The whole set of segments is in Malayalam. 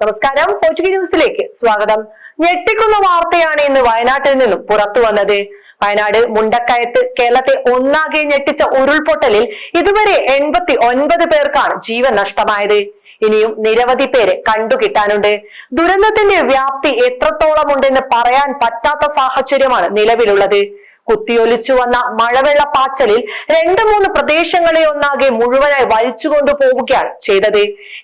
നമസ്കാരം. പോർച്ചുഗീസ് ന്യൂസിലേക്ക് സ്വാഗതം. ഞെട്ടിക്കുന്ന വാർത്തയാണ് ഇന്ന് വയനാട്ടിൽ നിന്നും പുറത്തു വന്നത്. വയനാട് മുണ്ടക്കയത്ത് കേരളത്തെ ഒന്നാകെ ഞെട്ടിച്ച ഉരുൾപൊട്ടലിൽ ഇതുവരെ എൺപത്തി ഒൻപത് പേർക്കാണ് ജീവൻ നഷ്ടമായത്. ഇനിയും നിരവധി പേരെ കണ്ടുകിട്ടാനുണ്ട്. ദുരന്തത്തിന്റെ വ്യാപ്തി എത്രത്തോളം ഉണ്ടെന്ന് പറയാൻ പറ്റാത്ത സാഹചര്യമാണ് നിലവിലുള്ളത്. കുത്തിയൊലിച്ചു വന്ന മഴവെള്ള പാച്ചലിൽ രണ്ടു മൂന്ന് പ്രദേശങ്ങളെ ഒന്നാകെ മുഴുവനായി വലിച്ചുകൊണ്ടു പോവുകയാണ് ചെയ്തത്.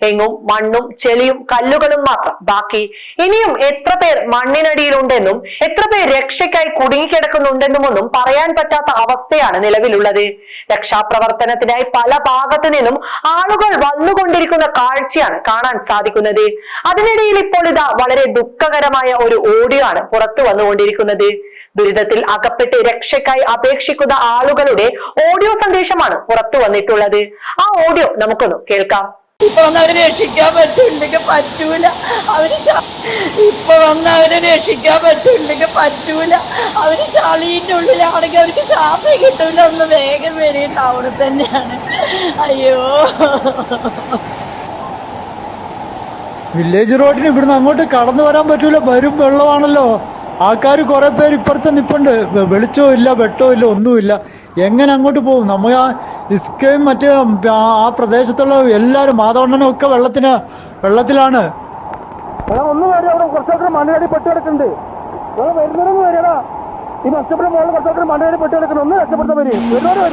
എങ്ങും മണ്ണും ചെളിയും കല്ലുകളും മാത്രം. ബാക്കി ഇനിയും എത്ര പേർ മണ്ണിനടിയിലുണ്ടെന്നും എത്ര പേർ രക്ഷയ്ക്കായി കുടുങ്ങിക്കിടക്കുന്നുണ്ടെന്നുമൊന്നും പറയാൻ പറ്റാത്ത അവസ്ഥയാണ് നിലവിലുള്ളത്. രക്ഷാപ്രവർത്തനത്തിനായി പല ഭാഗത്തു നിന്നും ആളുകൾ വന്നുകൊണ്ടിരിക്കുന്ന കാഴ്ചയാണ് കാണാൻ സാധിക്കുന്നത്. അതിനിടയിൽ ഇപ്പോൾ ഇതാ വളരെ ദുഃഖകരമായ ഒരു ഓഡിയോ ആണ് പുറത്തു വന്നുകൊണ്ടിരിക്കുന്നത്. ദുരിതത്തിൽ അകപ്പെട്ട് രക്ഷയ്ക്കായി അപേക്ഷിക്കുന്ന ആളുകളുടെ ഓഡിയോ സന്ദേശമാണ് പുറത്തു വന്നിട്ടുള്ളത്. ആ ഓഡിയോ നമുക്കൊന്ന് കേൾക്കാം. ഇപ്പൊ വന്ന് അവരെ രക്ഷിക്കാൻ പറ്റൂല്ലെങ്കിൽ പറ്റൂല. അവർ ഇപ്പൊ വന്ന് അവരെ രക്ഷിക്കാൻ പറ്റൂല്ലെങ്കിൽ പറ്റൂല. അവർ ചളീന്റെ ഉള്ളിലാണെങ്കിൽ അവർക്ക് ശ്വാസം കിട്ടൂല. ഒന്ന് വേഗം വരും ടൗണിൽ തന്നെയാണ്. അയ്യോ. വില്ലേജ് റോഡിന് ഇവിടുന്ന് അങ്ങോട്ട് കടന്നു വരാൻ പറ്റൂല. വരും വെള്ളമാണല്ലോ. ആൾക്കാർ കുറെ പേര് ഇപ്പുറത്ത് നിപ്പുണ്ട്. വെളിച്ചോ ഇല്ല വെട്ടോ ഇല്ല ഒന്നുമില്ല എങ്ങനെ അങ്ങോട്ട് പോകും? നമ്മൾ ആ ഇസ്കയും മറ്റേ ആ പ്രദേശത്തുള്ള എല്ലാവരും മാതവണ്ണനും ഒക്കെ വെള്ളത്തിന് വെള്ളത്തിലാണ്. ഒന്ന് അവിടെ ഈ നഷ്ടപ്പെട്ട മുകളിൽ കുറച്ചൊക്കെ മണ്ണിനടി പെട്ട് കിടക്കുന്നു ഒന്ന് വരുന്നവർ വരും.